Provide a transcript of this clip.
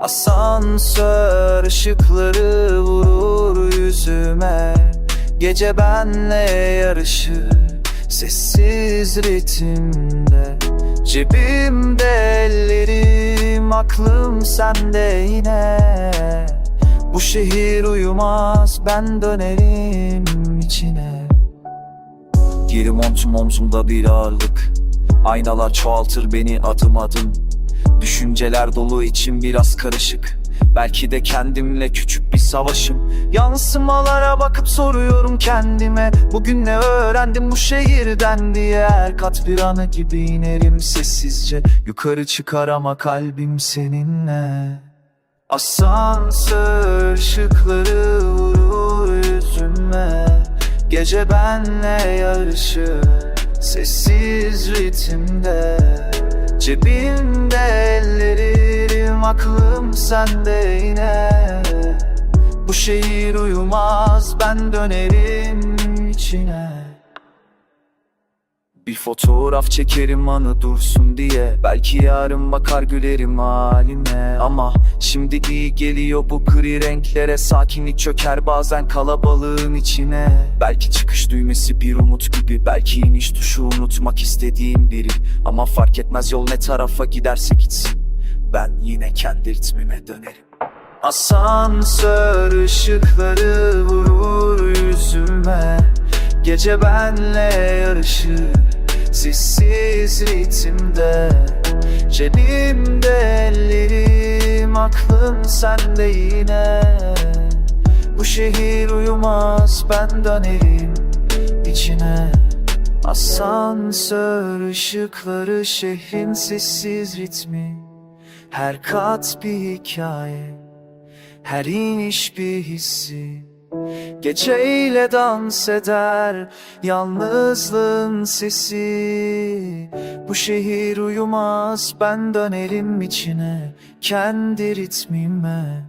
Asansör ışıkları vurur yüzüme. Gece benle yarışır Sessiz ritimde. Cebimde ellerim Aklım sende yine. Bu şehir uyumaz Ben dönerim içine. Girim omzum omzumda bir ağırlık. Aynalar çoğaltır beni adım adım Düşünceler dolu içim biraz karışık. Belki de kendimle küçük bir savaşım. Yansımalara bakıp soruyorum kendime. Bugün ne öğrendim bu şehirden diye. Her kat bir anı gibi inerim sessizce. Yukarı çıkar ama kalbim seninle. Asansör ışıkları vurur yüzüme. Gece benle yarışır Sessiz ritimde. Cebimde ellerim Aklım sende yine. Bu şehir uyumaz Ben dönerim içine. Bir fotoğraf çekerim anı dursun diye. Belki yarın bakar gülerim haline. Ama şimdi iyi geliyor bu gri renklere. Sakinlik çöker bazen kalabalığın içine. Belki çıkış düğmesi bir umut gibi. Belki iniş tuşu unutmak istediğim biri. Ama fark etmez yol ne tarafa giderse gitsin Ben yine kendi ritmime dönerim. Asansör ışıkları vurur yüzüme. Gece benle yarışır Sessiz ritimde. Cebimde ellerim Aklım sende yine. Bu şehir uyumaz Ben dönerim içine. Asansör ışıkları Şehrin sessiz ritmi Her kat bir hikaye Her iniş bir hissi. Geceyle dans eder yalnızlığın sesi. Bu şehir uyumaz ben dönerim içine kendi ritmime